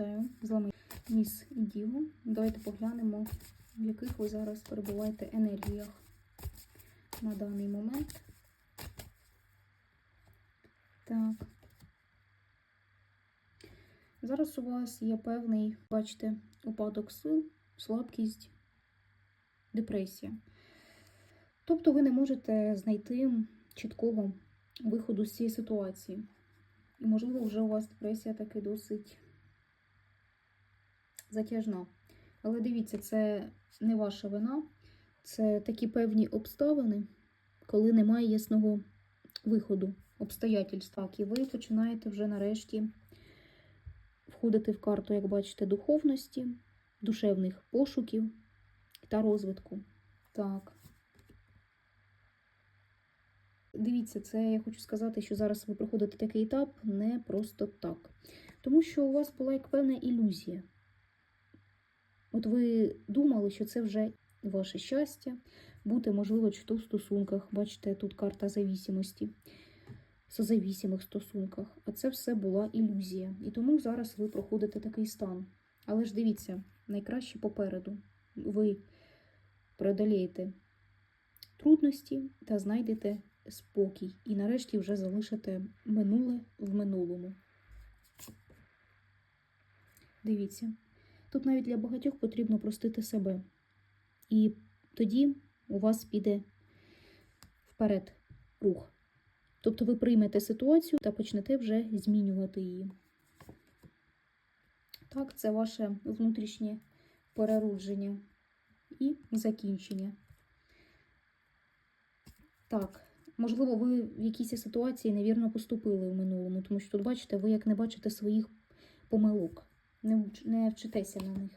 Вітаю! З вами Міс Індіго. Давайте поглянемо, в яких ви зараз перебуваєте енергіях на даний момент. Так. Зараз у вас є певний, бачите, упадок сил, слабкість, депресія. Тобто ви не можете знайти чіткого виходу з цієї ситуації. І, можливо, вже у вас депресія таки досить затяжна. Але дивіться, це не ваша вина, це такі певні обставини, коли немає ясного виходу, обстоятельств. Так, і ви починаєте вже нарешті входити в карту, як бачите, духовності, душевних пошуків та розвитку. Так. Дивіться, це я хочу сказати, що зараз ви проходите такий етап не просто так. Тому що у вас була як певна ілюзія. От ви думали, що це вже ваше щастя, бути, можливо, чи то в стосунках. Бачите, тут карта завісимості, созавісимих стосунках. А це все була ілюзія. І тому зараз ви проходите такий стан. Але ж дивіться, найкраще попереду. Ви преодолієте трудності та знайдете спокій. І нарешті вже залишите минуле в минулому. Дивіться. Тут навіть для багатьох потрібно простити себе. І тоді у вас піде вперед рух. Тобто ви приймете ситуацію та почнете вже змінювати її. Так, це ваше внутрішнє переродження і закінчення. Так, можливо, ви в якійсь ситуації невірно поступили в минулому, тому що тут, бачите, ви як не бачите своїх помилок, не, не вчитеся на них.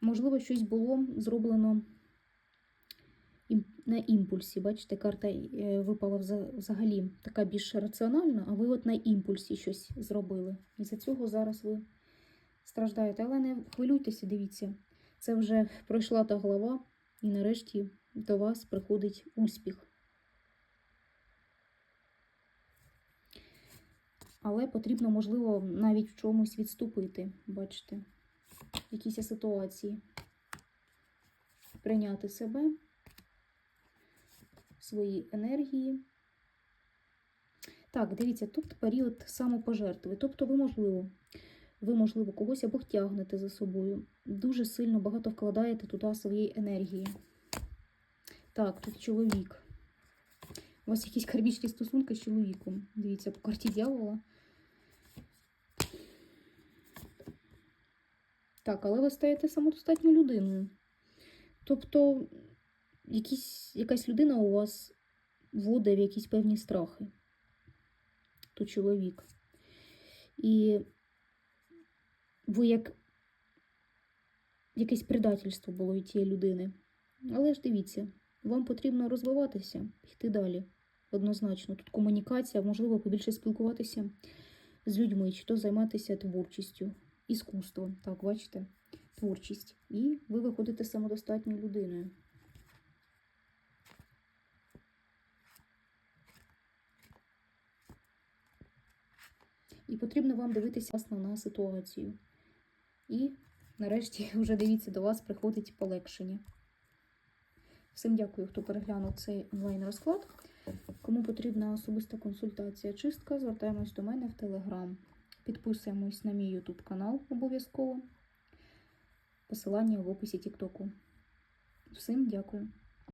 Можливо, щось було зроблено на імпульсі. Бачите, карта е, випала взагалі така більш раціональна, а ви от на імпульсі щось зробили. І за цього зараз ви страждаєте. Але не хвилюйтеся, дивіться, це вже пройшла та глава, і нарешті до вас приходить успіх. Але потрібно, можливо, навіть в чомусь відступити, бачите, в якійсь ситуації. Прийняти себе, свої енергії. Так, дивіться, тут період самопожертви. Тобто, ви, можливо, ви, можливо, когось або тягнете за собою. Дуже сильно багато вкладаєте туди своєї енергії. Так, тут чоловік. У вас якісь кармічні стосунки з чоловіком. Дивіться, по карті дьявола. Так, але ви стаєте самодостатньою людиною. Тобто, якісь, якась людина у вас вводить в якісь певні страхи. То чоловік. І ви як якесь предательство було від тієї людини. Але ж дивіться, вам потрібно розвиватися, йти далі. Однозначно. Тут комунікація, можливо, побільше спілкуватися з людьми, чи то займатися творчістю, іскусством. Так, бачите, творчість. І ви виходите самодостатньою людиною. І потрібно вам дивитися на ситуацію. І нарешті вже дивіться, до вас приходить полегшення. Всім дякую, хто переглянув цей онлайн-розклад. Кому потрібна особиста консультація, чистка, звертаємось до мене в Телеграм. Підписуємось на мій YouTube канал обов'язково. Посилання в описі Тіктоку. Всім дякую.